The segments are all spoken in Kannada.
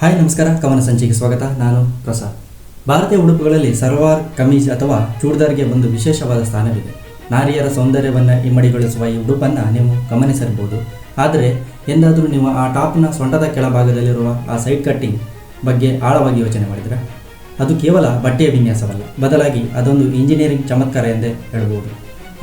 ಹಾಯ್, ನಮಸ್ಕಾರ. ಕವನ ಸಂಚಿಗೆ ಸ್ವಾಗತ. ನಾನು ಪ್ರಸಾದ್. ಭಾರತೀಯ ಉಡುಪುಗಳಲ್ಲಿ ಸರ್ವಾರ್ ಕಮೀಜ್ ಅಥವಾ ಚೂಡ್ದಾರ್ಗೆ ಒಂದು ವಿಶೇಷವಾದ ಸ್ಥಾನವಿದೆ. ನಾರಿಯರ ಸೌಂದರ್ಯವನ್ನು ಇಮ್ಮಡಿಗೊಳಿಸುವ ಈ ಉಡುಪನ್ನು ನೀವು ಗಮನಿಸಿರಬಹುದು ಆದರೆ, ಎಂದಾದರೂ ನೀವು ಆ ಟಾಪ್ನ ಸೊಂಟದ ಕೆಳಭಾಗದಲ್ಲಿರುವ ಆ ಸೈಡ್ ಕಟ್ಟಿಂಗ್ ಬಗ್ಗೆ ಆಳವಾಗಿ ಯೋಚನೆ ಮಾಡಿದರೆ? ಅದು ಕೇವಲ ಬಟ್ಟೆಯ ವಿನ್ಯಾಸವಲ್ಲ. ಬದಲಾಗಿ ಅದೊಂದು ಇಂಜಿನಿಯರಿಂಗ್ ಚಮತ್ಕಾರ ಎಂದೇ ಹೇಳ್ಬೋದು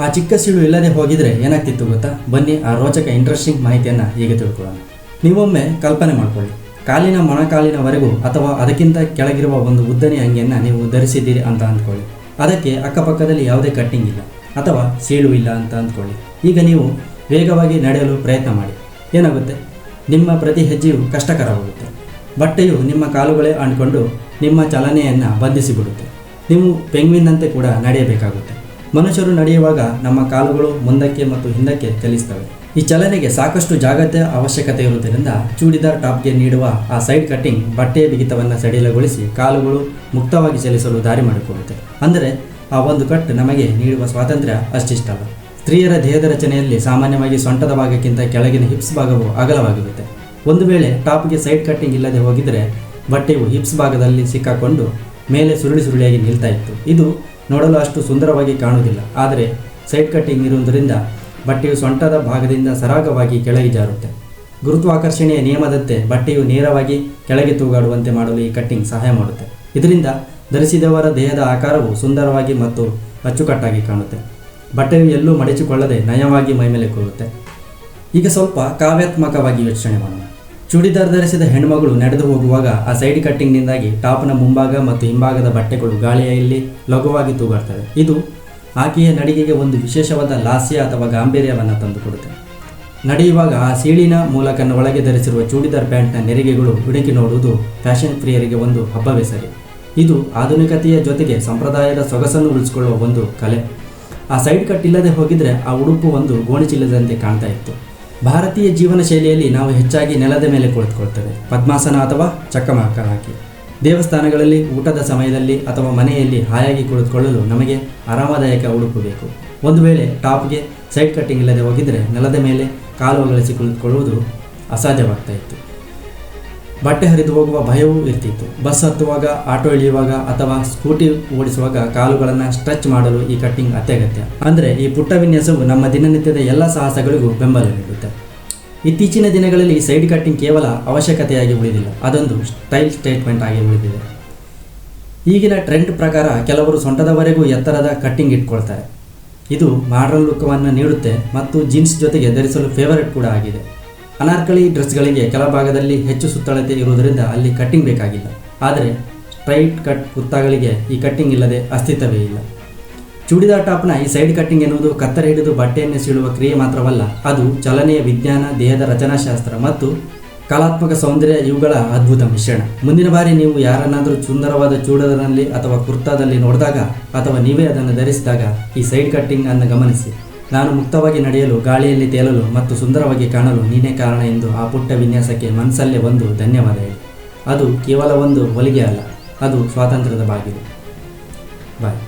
ಆ ಚಿಕ್ಕ ಸೀಳು ಇಲ್ಲದೆ ಹೋಗಿದ್ರೆ ಏನಾಗ್ತಿತ್ತು ಗೊತ್ತಾ? ಬನ್ನಿ, ಆ ರೋಚಕ, ಇಂಟ್ರೆಸ್ಟಿಂಗ್ ಮಾಹಿತಿಯನ್ನು ಹೀಗೆ ತಿಳ್ಕೊಳ್ಳೋಣ. ನೀವೊಮ್ಮೆ ಕಲ್ಪನೆ ಮಾಡಿಕೊಳ್ಳಿ. ಕಾಲಿನ ಮೊಣಕಾಲಿನವರೆಗೂ ಅಥವಾ ಅದಕ್ಕಿಂತ ಕೆಳಗಿರುವ ಒಂದು ಉದ್ದನೆಯ ಅಂಗಿಯನ್ನು ನೀವು ಧರಿಸಿದ್ದೀರಿ ಅಂತ ಅಂದ್ಕೊಳ್ಳಿ. ಅದಕ್ಕೆ ಅಕ್ಕಪಕ್ಕದಲ್ಲಿ ಯಾವುದೇ ಕಟ್ಟಿಂಗ್ ಇಲ್ಲ ಅಥವಾ ಸೀಳು ಇಲ್ಲ ಅಂತ ಅಂದ್ಕೊಳ್ಳಿ. ಈಗ ನೀವು ವೇಗವಾಗಿ ನಡೆಯಲು ಪ್ರಯತ್ನ ಮಾಡಿ. ಏನಾಗುತ್ತೆ? ನಿಮ್ಮ ಪ್ರತಿ ಹೆಜ್ಜೆಯು ಕಷ್ಟಕರವಾಗುತ್ತೆ. ಬಟ್ಟೆಯು ನಿಮ್ಮ ಕಾಲುಗಳೇ ಅಂದ್ಕೊಂಡು ನಿಮ್ಮ ಚಲನೆಯನ್ನು ಬಂಧಿಸಿಬಿಡುತ್ತೆ. ನೀವು ಪೆಂಗ್ವಿನ್ನಂತೆ ಕೂಡ ನಡೆಯಬೇಕಾಗುತ್ತೆ. ಮನುಷ್ಯರು ನಡೆಯುವಾಗ ನಮ್ಮ ಕಾಲುಗಳು ಮುಂದಕ್ಕೆ ಮತ್ತು ಹಿಂದಕ್ಕೆ ಚಲಿಸ್ತವೆ. ಈ ಚಲನೆಗೆ ಸಾಕಷ್ಟು ಜಾಗತೆ ಅವಶ್ಯಕತೆ ಇರುವುದರಿಂದ ಚೂಡಿದಾರ್ ಟಾಪ್ಗೆ ನೀಡುವ ಆ ಸೈಡ್ ಕಟ್ಟಿಂಗ್ ಬಟ್ಟೆಯ ಬಿಗಿತವನ್ನು ಸಡಿಲಗೊಳಿಸಿ ಕಾಲುಗಳು ಮುಕ್ತವಾಗಿ ಚಲಿಸಲು ದಾರಿ ಮಾಡಿಕೊಡುತ್ತೆ. ಅಂದರೆ ಆ ಒಂದು ಕಟ್ ನಮಗೆ ನೀಡುವ ಸ್ವಾತಂತ್ರ್ಯ ಅಷ್ಟಿಷ್ಟಲ್ಲ. ಸ್ತ್ರೀಯರ ದೇಹದ ರಚನೆಯಲ್ಲಿ ಸಾಮಾನ್ಯವಾಗಿ ಸೊಂಟದ ಭಾಗಕ್ಕಿಂತ ಕೆಳಗಿನ ಹಿಪ್ಸ್ ಭಾಗವು ಅಗಲವಾಗಿರುತ್ತೆ. ಒಂದು ವೇಳೆ ಟಾಪ್ಗೆ ಸೈಡ್ ಕಟ್ಟಿಂಗ್ ಇಲ್ಲದೆ ಹೋಗಿದರೆ ಬಟ್ಟೆಯು ಹಿಪ್ಸ್ ಭಾಗದಲ್ಲಿ ಸಿಕ್ಕಾಕೊಂಡು ಮೇಲೆ ಸುರುಳಿ ಸುರುಳಿಯಾಗಿ ನಿಲ್ತಾ ಇತ್ತು. ಇದು ನೋಡಲು ಅಷ್ಟು ಸುಂದರವಾಗಿ ಕಾಣುವುದಿಲ್ಲ. ಆದರೆ ಸೈಡ್ ಕಟ್ಟಿಂಗ್ ಇರುವುದರಿಂದ ಬಟ್ಟೆಯು ಸೊಂಟದ ಭಾಗದಿಂದ ಸರಾಗವಾಗಿ ಕೆಳಗೆ ಜಾರುತ್ತೆ. ಗುರುತ್ವಾಕರ್ಷಣೆಯ ನಿಯಮದಂತೆ ಬಟ್ಟೆಯು ನೇರವಾಗಿ ಕೆಳಗೆ ತೂಗಾಡುವಂತೆ ಮಾಡಲು ಈ ಕಟ್ಟಿಂಗ್ ಸಹಾಯ ಮಾಡುತ್ತೆ. ಇದರಿಂದ ಧರಿಸಿದವರ ದೇಹದ ಆಕಾರವು ಸುಂದರವಾಗಿ ಮತ್ತು ಅಚ್ಚುಕಟ್ಟಾಗಿ ಕಾಣುತ್ತೆ. ಬಟ್ಟೆಯು ಎಲ್ಲೂ ಮಡಚಿಕೊಳ್ಳದೆ ನಯವಾಗಿ ಮೈಮೇಲೆ ಕೂರುತ್ತೆ. ಈಗ ಸ್ವಲ್ಪ ಕಾವ್ಯಾತ್ಮಕವಾಗಿ ಯೋಚನೆ ಮಾಡೋಣ. ಚೂಡಿದಾರ್ ಧರಿಸಿದ ಹೆಣ್ಮಗಳು ನಡೆದು ಹೋಗುವಾಗ ಆ ಸೈಡ್ ಕಟ್ಟಿಂಗ್ನಿಂದಾಗಿ ಟಾಪ್ನ ಮುಂಭಾಗ ಮತ್ತು ಹಿಂಭಾಗದ ಬಟ್ಟೆಗಳು ಗಾಳಿಯಲ್ಲಿ ಲಘುವಾಗಿ ತೂಗಾಡ್ತವೆ. ಇದು ಆಕೆಯ ನಡಿಗೆಗೆ ಒಂದು ವಿಶೇಷವಾದ ಲಾಸ್ಯ ಅಥವಾ ಗಾಂಭೀರ್ಯವನ್ನು ತಂದುಕೊಡುತ್ತೆ ನಡೆಯುವಾಗ ಆ ಸೀಳಿನ ಮೂಲಕ ಒಳಗೆ ಧರಿಸಿರುವ ಚೂಡಿದಾರ್ ಪ್ಯಾಂಟ್ನ ನೆರಿಗೆಗಳು ಹುಡುಕಿ ನೋಡುವುದು ಫ್ಯಾಷನ್ ಪ್ರಿಯರಿಗೆ ಒಂದು ಹಬ್ಬವೇ ಸರಿ. ಇದು ಆಧುನಿಕತೆಯ ಜೊತೆಗೆ ಸಂಪ್ರದಾಯದ ಸೊಗಸನ್ನು ಉಳಿಸಿಕೊಳ್ಳುವ ಒಂದು ಕಲೆ. ಆ ಸೈಡ್ ಕಟ್ ಇಲ್ಲದೆ ಹೋಗಿದ್ರೆ ಆ ಉಡುಪು ಒಂದು ಗೋಣಿಚೀಲದಂತೆ ಕಾಣ್ತಾ ಇತ್ತು. ಭಾರತೀಯ ಜೀವನ ಶೈಲಿಯಲ್ಲಿ ನಾವು ಹೆಚ್ಚಾಗಿ ನೆಲದ ಮೇಲೆ ಕುಳಿತುಕೊಳ್ತೇವೆ. ಪದ್ಮಾಸನ ಅಥವಾ ಚಕ್ಕಮಕ್ಕ ಹಾಕಿ. ದೇವಸ್ಥಾನಗಳಲ್ಲಿ, ಊಟದ ಸಮಯದಲ್ಲಿ ಅಥವಾ ಮನೆಯಲ್ಲಿ ಹಾಯಾಗಿ ಕುಳಿತುಕೊಳ್ಳಲು ನಮಗೆ ಆರಾಮದಾಯಕ ಉಡುಪು ಬೇಕು. ಒಂದು ವೇಳೆ ಟಾಪ್ಗೆ ಸೈಡ್ ಕಟ್ಟಿಂಗ್ ಇಲ್ಲದೆ ಹೋಗಿದ್ರೆ ನೆಲದ ಮೇಲೆ ಕಾಲು ಅಗಲಿಸಿ ಕುಳಿತುಕೊಳ್ಳುವುದು ಅಸಾಧ್ಯವಾಗ್ತಾ ಇತ್ತು ಬಟ್ಟೆ ಹರಿದು ಹೋಗುವ ಭಯವೂ ಇರ್ತಿತ್ತು. ಬಸ್ ಹತ್ತುವಾಗ, ಆಟೋ ಇಳಿಯುವಾಗ ಅಥವಾ ಸ್ಕೂಟಿ ಓಡಿಸುವಾಗ ಕಾಲುಗಳನ್ನು ಸ್ಟ್ರೆಚ್ ಮಾಡಲು ಈ ಕಟ್ಟಿಂಗ್ ಅತ್ಯಗತ್ಯ. ಅಂದರೆ ಈ ಪುಟ್ಟ ವಿನ್ಯಾಸವು ನಮ್ಮ ದಿನನಿತ್ಯದ ಎಲ್ಲ ಸಾಹಸಗಳಿಗೂ ಬೆಂಬಲ ನೀಡುತ್ತೆ ಇತ್ತೀಚಿನ ದಿನಗಳಲ್ಲಿ ಸೈಡ್ ಕಟ್ಟಿಂಗ್ ಕೇವಲ ಅವಶ್ಯಕತೆಯಾಗಿ ಉಳಿದಿಲ್ಲ. ಅದೊಂದು ಸ್ಟೈಲ್ ಸ್ಟೇಟ್ಮೆಂಟ್ ಆಗಿ ಉಳಿದಿದೆ. ಈಗಿನ ಟ್ರೆಂಡ್ ಪ್ರಕಾರ ಕೆಲವರು ಸೊಂಟದವರೆಗೂ ಎತ್ತರದ ಕಟ್ಟಿಂಗ್ ಇಟ್ಕೊಳ್ತಾರೆ. ಇದು ಮಾಡರ್ನ್ ಲುಕ್ವನ್ನು ನೀಡುತ್ತೆ ಮತ್ತು ಜೀನ್ಸ್ ಜೊತೆಗೆ ಧರಿಸಲು ಫೇವರೇಟ್ ಕೂಡ ಆಗಿದೆ. ಅನಾರ್ಕಳಿ ಡ್ರೆಸ್ಗಳಿಗೆ ಕೆಳಭಾಗದಲ್ಲಿ ಹೆಚ್ಚು ಸುತ್ತಳತೆ ಇರುವುದರಿಂದ ಅಲ್ಲಿ ಕಟ್ಟಿಂಗ್ ಬೇಕಾಗಿಲ್ಲ. ಆದರೆ ಸ್ಟ್ರೈಟ್ ಕಟ್ ಕುತ್ತಾಗಳಿಗೆ ಈ ಕಟ್ಟಿಂಗ್ ಇಲ್ಲದೆ ಅಸ್ತಿತ್ವವೇ ಇಲ್ಲ. ಚೂಡಿದಾರ್ ಟಾಪ್ನ ಈ ಸೈಡ್ ಕಟ್ಟಿಂಗ್ ಎನ್ನುವುದು ಕತ್ತರಿ ಹಿಡಿದು ಬಟ್ಟೆಯನ್ನು ಸೀಳುವ ಕ್ರಿಯೆ ಮಾತ್ರವಲ್ಲ, ಅದು ಚಲನೆಯ ವಿಜ್ಞಾನ, ದೇಹದ ರಚನಾಶಾಸ್ತ್ರ ಮತ್ತು ಕಲಾತ್ಮಕ ಸೌಂದರ್ಯ ಇವುಗಳ ಅದ್ಭುತ ಮಿಶ್ರಣ. ಮುಂದಿನ ಬಾರಿ ನೀವು ಯಾರನ್ನಾದರೂ ಸುಂದರವಾದ ಚೂಡದಲ್ಲಿ ಅಥವಾ ಕುರ್ತಾದಲ್ಲಿ ನೋಡಿದಾಗ ಅಥವಾ ನೀವೇ ಅದನ್ನು ಧರಿಸಿದಾಗ ಈ ಸೈಡ್ ಕಟ್ಟಿಂಗ್ ಅನ್ನು ಗಮನಿಸಿ. ನಾನು ಮುಕ್ತವಾಗಿ ನಡೆಯಲು, ಗಾಳಿಯಲ್ಲಿ ತೇಲಲು ಮತ್ತು ಸುಂದರವಾಗಿ ಕಾಣಲು ನೀನೇ ಕಾರಣ ಎಂದು ಆ ಪುಟ್ಟ ವಿನ್ಯಾಸಕ್ಕೆ ಮನಸ್ಸಲ್ಲೇ ಒಂದು ಧನ್ಯವಾದ ಅದು ಕೇವಲ ಒಂದು ಹೊಲಿಗೆ ಅಲ್ಲ, ಅದು ಸ್ವಾತಂತ್ರ್ಯದ ಬಾಗಿಲು. ಬಾಯ್.